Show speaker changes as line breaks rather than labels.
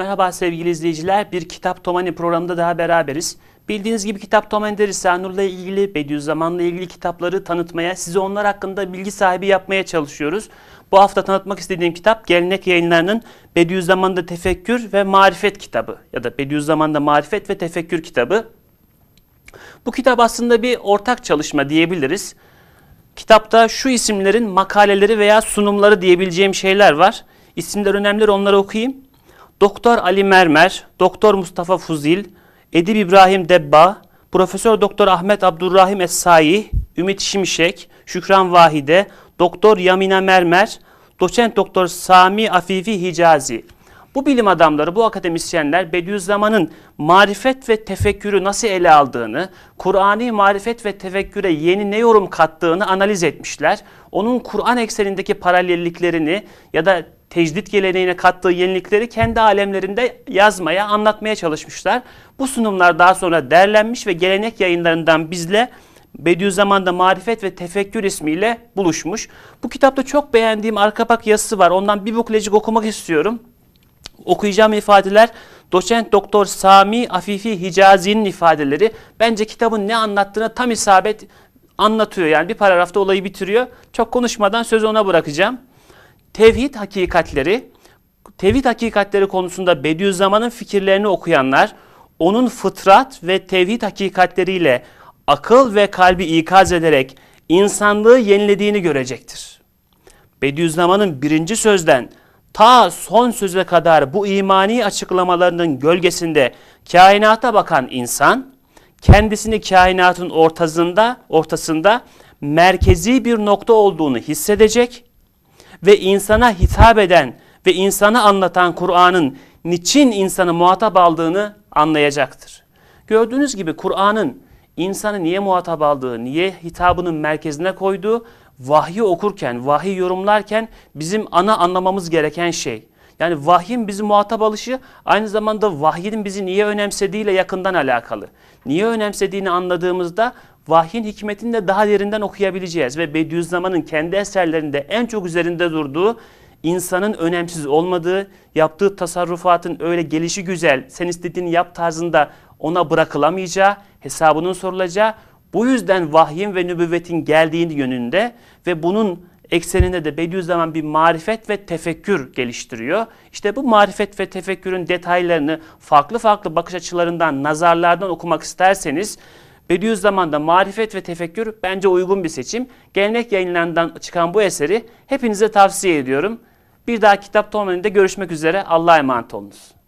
Merhaba sevgili izleyiciler. Bir Kitap Tomani programında daha beraberiz. Bildiğiniz gibi Kitap Tomani'de Risale-i Nur'la ilgili, Bediüzzaman'la ilgili kitapları tanıtmaya, size onlar hakkında bilgi sahibi yapmaya çalışıyoruz. Bu hafta tanıtmak istediğim kitap Gelenek Yayınları'nın Bediüzzaman'da Tefekkür ve Marifet kitabı ya da Bediüzzaman'da Marifet ve Tefekkür kitabı. Bu kitap aslında bir ortak çalışma diyebiliriz. Kitapta şu isimlerin makaleleri veya sunumları diyebileceğim şeyler var. İsimler önemli onları okuyayım. Doktor Ali Mermer, Doktor Mustafa Fuzil, Edip İbrahim Debba, Profesör Doktor Ahmet Abdurrahim Es-Saih, Ümit Şimşek, Şükran Vahide, Doktor Yamina Mermer, Doçent Doktor Sami Afifi Hicazi. Bu bilim adamları, bu akademisyenler Bediüzzaman'ın marifet ve tefekkürü nasıl ele aldığını, Kur'ani marifet ve tefekküre yeni ne yorum kattığını analiz etmişler. Onun Kur'an eksenindeki paralelliklerini ya da tecdit geleneğine kattığı yenilikleri kendi alemlerinde yazmaya, anlatmaya çalışmışlar. Bu sunumlar daha sonra derlenmiş ve gelenek yayınlarından bizle Bediüzzaman'da Marifet ve Tefekkür ismiyle buluşmuş. Bu kitapta çok beğendiğim arka bak yazısı var. Ondan bir buklecik okumak istiyorum. Okuyacağım ifadeler doçent doktor Sami Afifi Hicazi'nin ifadeleri. Bence kitabın ne anlattığını tam isabet anlatıyor. Yani bir paragrafta olayı bitiriyor. Çok konuşmadan sözü ona bırakacağım. Tevhid hakikatleri, tevhid hakikatleri konusunda Bediüzzaman'ın fikirlerini okuyanlar, onun fıtrat ve tevhid hakikatleriyle akıl ve kalbi ikaz ederek insanlığı yenilediğini görecektir. Bediüzzaman'ın birinci sözden ta son söze kadar bu imani açıklamalarının gölgesinde kainata bakan insan, kendisini kainatın ortasında, ortasında merkezi bir nokta olduğunu hissedecek ve insana hitap eden ve insana anlatan Kur'an'ın niçin insanı muhatap aldığını anlayacaktır. Gördüğünüz gibi Kur'an'ın insanı niye muhatap aldığı, niye hitabının merkezine koyduğu, vahyi okurken, vahiy yorumlarken bizim ana anlamamız gereken şey. Yani vahyin bizi muhatap alışı aynı zamanda vahyin bizi niye önemsediğiyle yakından alakalı. Niye önemsediğini anladığımızda vahyin hikmetini de daha derinden okuyabileceğiz. Ve Bediüzzaman'ın kendi eserlerinde en çok üzerinde durduğu insanın önemsiz olmadığı, yaptığı tasarrufatın öyle gelişi güzel, sen istediğini yap tarzında ona bırakılamayacağı, hesabının sorulacağı, bu yüzden vahyin ve nübüvvetin geldiğini yönünde ve bunun ekseninde de Bediüzzaman bir marifet ve tefekkür geliştiriyor. İşte bu marifet ve tefekkürün detaylarını farklı farklı bakış açılarından, nazarlardan okumak isterseniz Bediüzzaman'da marifet ve tefekkür bence uygun bir seçim. Gelenek yayınlarından çıkan bu eseri hepinize tavsiye ediyorum. Bir daha kitap tonlarında görüşmek üzere. Allah'a emanet olunuz.